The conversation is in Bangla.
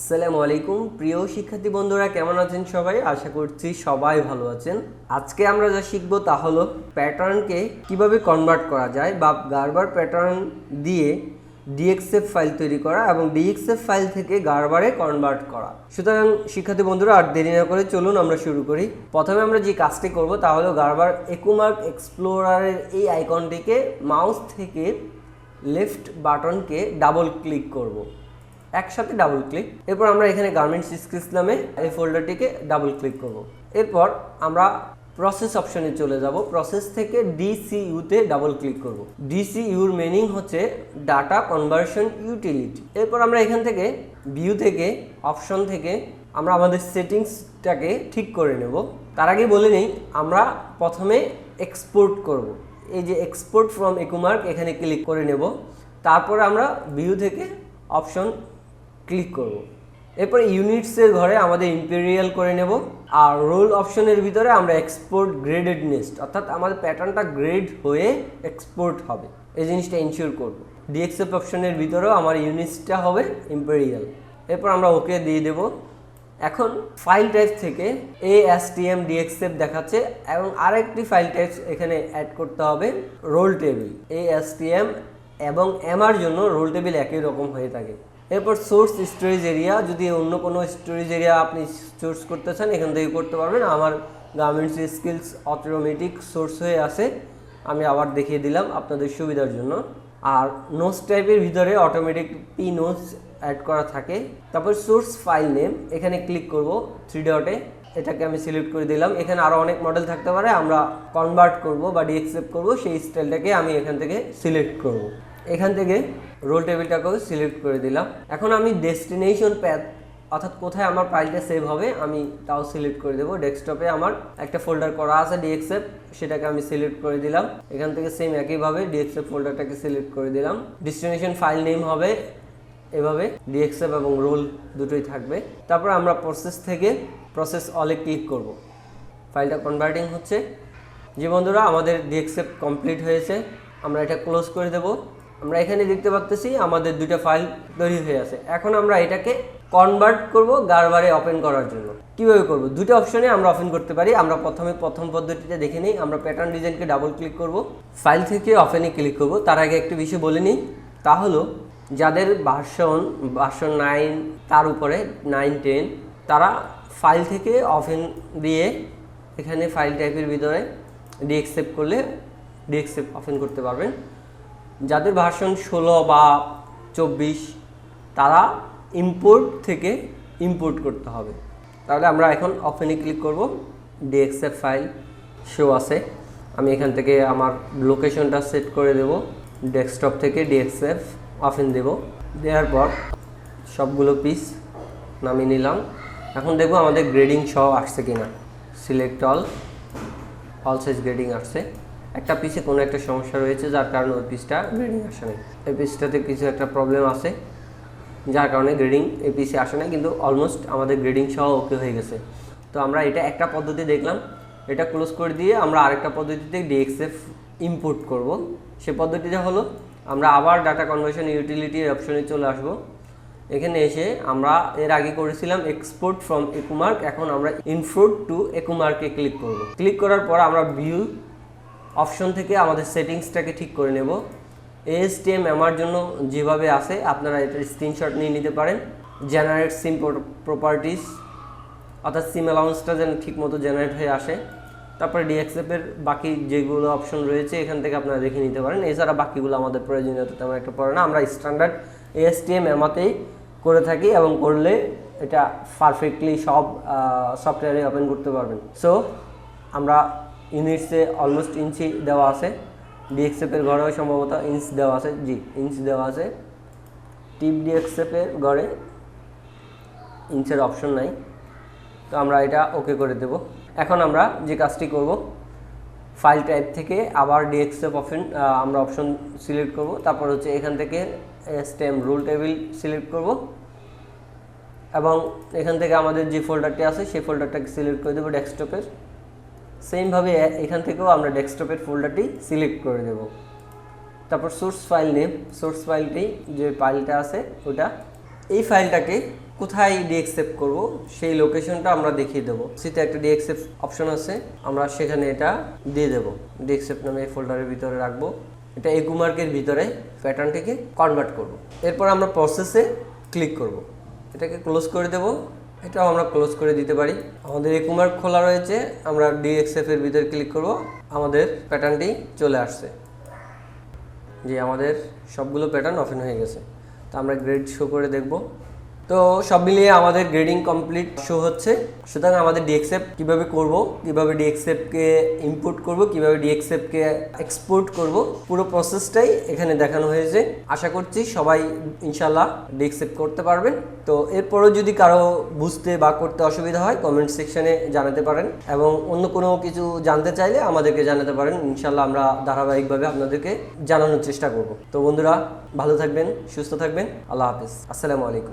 আসসালামু আলাইকুম। প্রিয় শিক্ষার্থী বন্ধুরা, কেমন আছেন সবাই? আশা করছি সবাই ভালো আছেন। আজকে আমরা যা শিখব তা হলো প্যাটার্নকে কীভাবে কনভার্ট করা যায় বা গারবার প্যাটার্ন দিয়ে ডিএক্সএফ ফাইল তৈরি করা এবং ডিএক্সএফ ফাইল থেকে গারবারে কনভার্ট করা। সুতরাং শিক্ষার্থী বন্ধুরা, আর দেরি না করে চলুন আমরা শুরু করি। প্রথমে আমরা যে কাজটি করব তা হলো গারবার একুমার্ক এক্সপ্লোরারের এই আইকনটিকে মাউস থেকে লেফট বাটনকে ডাবল ক্লিক করব। একসাথে ডাবল ক্লিক এরপর আমরা এখানে গার্মেন্টস স্কিলস নামে এই ফোল্ডারটিকে ডাবল ক্লিক করব। এরপর আমরা প্রসেস অপশনে চলে যাব। প্রসেস থেকে ডিসিইউতে ডাবল ক্লিক করব। ডিসিইউর মিনিং হচ্ছে ডাটা কনভার্সন ইউটিলিটি এরপর আমরা এখান থেকে ভিউ থেকে অপশন থেকে আমরা আমাদের সেটিংসটাকে ঠিক করে নেব। তার আগে বলে নিই, আমরা প্রথমে এক্সপোর্ট করব। এই যে এক্সপোর্ট ফ্রম একুমার্ক এখানে ক্লিক করে নেব। তারপর আমরা ভিউ থেকে অপশন ক্লিক করব। এরপর ইউনিটসের ঘরে আমাদের ইম্পেরিয়াল করে নেব। আর রোল অপশনের ভিতরে আমরা এক্সপোর্ট গ্রেডেড নেস্ট অর্থাৎ আমাদের প্যাটার্নটা গ্রেড হয়ে এক্সপোর্ট হবে। এই জিনিসটা ইনশিওর করব। ডিএক্সএফ অপশনের ভিতরেও আমার ইউনিটসটা হবে ইম্পেরিয়াল এরপর আমরা ওকে দিয়ে দেব। এখন ফাইল টাইপ থেকে এ এস টি এম ডিএক্সএফ দেখাচ্ছে এবং আরেকটি ফাইল টাইপ এখানে অ্যাড করতে হবে roll table A S T M এবং এমআর জন্য রোল টেবিল একই রকম হয়ে থাকে। এরপর সোর্স স্টোরেজ এরিয়া যদি অন্য কোনো স্টোরেজ এরিয়া আপনি সোর্স করতে চান, এখান থেকে করতে পারবেন। আমার গার্মেন্টস স্কিলস অটোমেটিক সোর্স হয়ে আছে। আমি আবার দেখিয়ে দিলাম আপনাদের সুবিধার জন্য। আর নোটস টাইপের ভিতরে অটোমেটিক পি নোটস অ্যাড করা থাকে। তারপর সোর্স ফাইল নেম এখানে ক্লিক করব থ্রি ডটে এটাকে আমি সিলেক্ট করে দিলাম। এখানে আরও অনেক মডেল থাকতে পারে, আমরা কনভার্ট করব বা ডিএক্সেপ্ট করব। সেই স্টাইলটাকে আমি এখান থেকে সিলেক্ট করব। এখান থেকে রোল টেবিলটাকেও সিলেক্ট করে দিলাম। এখন আমি ডেস্টিনেশন প্যাথ অর্থাৎ কোথায় আমার ফাইলটা সেভ হবে, আমি তাও সিলেক্ট করে দেবো। ডেস্কটপে আমার একটা ফোল্ডার করা আছে ডিএক্সএফ সেটাকে আমি সিলেক্ট করে দিলাম। এখান থেকে সেম একইভাবে ডিএক্সএফ ফোল্ডারটাকে সিলেক্ট করে দিলাম। ডেস্টিনেশন ফাইল নেম হবে, এভাবে ডিএক্সএফ এবং রোল দুটোই থাকবে। তারপর আমরা প্রসেস থেকে প্রসেস অলে ক্লিক করব। ফাইলটা কনভার্টিং হচ্ছে। যে বন্ধুরা, আমাদের ডিএক্সএফ কমপ্লিট হয়েছে। আমরা এটা ক্লোজ করে দেব। আমরা এখানে দেখতে পাচ্তেছি আমাদের দুটো ফাইল তৈরি হয়ে আছে। এখন আমরা এটাকে কনভার্ট করব গারবারে ওপেন করার জন্য। কীভাবে করব? দুটো অপশনে আমরা ওপেন করতে পারি। আমরা প্রথমে প্রথম পদ্ধতিটা দেখে নিই। আমরা প্যাটার্ন ডিজাইনকে ডাবল ক্লিক করব। ফাইল থেকে ওপেনে ক্লিক করব। তার আগে একটি বিষয় বলে নিই। তা হলো, যাদের ভার্সন ভার্সন নাইন তার উপরে নাইন টেন তারা ফাইল থেকে অফেন দিয়ে এখানে ফাইল টাইপের ভিতরে ডিএক্সেপ্ট করলে ডিএক্সেপ্ট অফেন করতে পারবেন। যাদের ভার্সন ষোলো বা চব্বিশ, তারা ইম্পোর্ট থেকে ইম্পোর্ট করতে হবে। তাহলে আমরা এখন অফেনে ক্লিক করব ডিএক্সএফ ফাইল শো আছে। আমি এখান থেকে আমার লোকেশনটা সেট করে দেব ডেস্কটপ থেকে ডিএক্সএফ অফেন দেব। দেওয়ার পর সবগুলো পিস নামিয়ে নিলাম। এখন দেখব আমাদের গ্রেডিং সহ আসছে কিনা। Select all all size grading আসছে। একটা পিসে কোনো একটা সমস্যা রয়েছে, যার কারণে ওই পিসটা গ্রেডিং আসে নাই। এই পিসটাতে কিছু একটা প্রবলেম আছে, যার কারণে গ্রেডিং এই পিসে আসে নাই, কিন্তু অলমোস্ট আমাদের গ্রেডিং সহ ওকে হয়ে গেছে। তো আমরা এটা একটা পদ্ধতি দেখলাম, এটা ক্লোজ করে দিয়ে আমরা আরেকটা পদ্ধতিতে ডিএক্সএফ ইম্পোর্ট করব। সে পদ্ধতিটা হলো, আমরা আবার ডাটা কনভার্সন ইউটিলিটির অপশনে চলে আসব। এখানে এসে আমরা এর আগে করেছিলাম এক্সপোর্ট ফ্রম একুমার্ক এখন আমরা ইনফোর্ট টু একুমার্কে ক্লিক করব। ক্লিক করার পর আমরা ভিউ অপশন থেকে আমাদের সেটিংসটাকে ঠিক করে নেব। এএসটিএম আমার জন্য যেভাবে আছে, আপনারা এটার স্ক্রিনশট নিয়ে নিতে পারেন। জেনারেট সিম প্রপার্টিস অর্থাৎ সিম অ্যালাউন্সটা যেন ঠিকমতো জেনারেট হয়ে আসে। তারপরে ডিএক্সএফের বাকি যেগুলো অপশন রয়েছে, এখান থেকে আপনারা দেখে নিতে পারেন। এছাড়া বাকিগুলো আমাদের প্রয়োজনীয়তা তেমন একটা পড়ে না। আমরা স্ট্যান্ডার্ড এএসটিএম এমাতেই করে থাকি এবং করলে এটা পারফেক্টলি সব সফটওয়্যারে ওপেন করতে পারবেন। সো আমরা ইউনিটসে অলমোস্ট ইঞ্চি দেওয়া আছে। ডিএক্সএফের ঘরেও সম্ভবত ইঞ্চ দেওয়া আছে। জি ইঞ্চ দেওয়া আছে। টিপ ডিএক্সএফের ঘরে ইঞ্চের অপশন নাই। তো আমরা এটা ওকে করে দেব। এখন আমরা যে কাজটি করব ফাইল টাইপ থেকে আবার ডিএক্সএফ অপশন আমরা অপশন সিলেক্ট করব। তারপর হচ্ছে এখান থেকে স্টেম রুল টেবিল সিলেক্ট করব। এবং এখান থেকে আমাদের যে ফোল্ডারটি আছে, সেই ফোল্ডারটাকে সিলেক্ট করে দেবো ডেস্কটপের সেমভাবে এখান থেকেও আমরা ডেস্কটপের ফোল্ডারটি সিলেক্ট করে দেব। তারপর সোর্স ফাইল নেম সোর্স ফাইলটি যে ফাইলটা আছে, ওটা, এই ফাইলটাকে কোথায় ডিএক্সেপ্ট করব, সেই লোকেশনটা আমরা দেখিয়ে দেবো। সিতে একটা ডিএক্সেপ্ট অপশন আছে, আমরা সেখানে এটা দিয়ে দেবো। ডিএক্সেপ্ট নামে এই ফোল্ডারের ভিতরে রাখব। এটা একুমার্কের ভিতরে প্যাটার্নটিকে কনভার্ট করব। এরপর আমরা প্রসেসে ক্লিক করব। এটাকে ক্লোজ করে দেব। এটাও আমরা ক্লোজ করে দিতে পারি। আমাদের একুমার্ক খোলা রয়েছে, আমরা ডিএক্সএফ এর ভিতরে ক্লিক করব, আমাদের প্যাটার্নটি চলে আসছে। যে আমাদের সবগুলো প্যাটার্ন অফেন হয়ে গেছে। তো আমরা গ্রেড শো করে দেখব। তো সব মিলিয়ে আমাদের গ্রেডিং কমপ্লিট শো হচ্ছে। সুতরাং আমাদের ডিএক্সএপ কীভাবে করব, কীভাবে ডিএক্সএপকে ইনপুট করব, কীভাবে ডিএক্সএপকে এক্সপোর্ট করব, পুরো প্রসেসটাই এখানে দেখানো হয়েছে। আশা করছি সবাই ইনশাল্লাহ ডিএক্সএপ করতে পারবেন। তো এরপরও যদি কারও বুঝতে বা করতে অসুবিধা হয় কমেন্ট সেকশনে জানাতে পারেন। এবং অন্য কোনো কিছু জানতে চাইলে আমাদেরকে জানাতে পারেন। ইনশাল্লাহ আমরা ধারাবাহিকভাবে আপনাদেরকে জানানোর চেষ্টা করব। তো বন্ধুরা, ভালো থাকবেন, সুস্থ থাকবেন। আল্লাহ হাফিজ। আসসালামু আলাইকুম।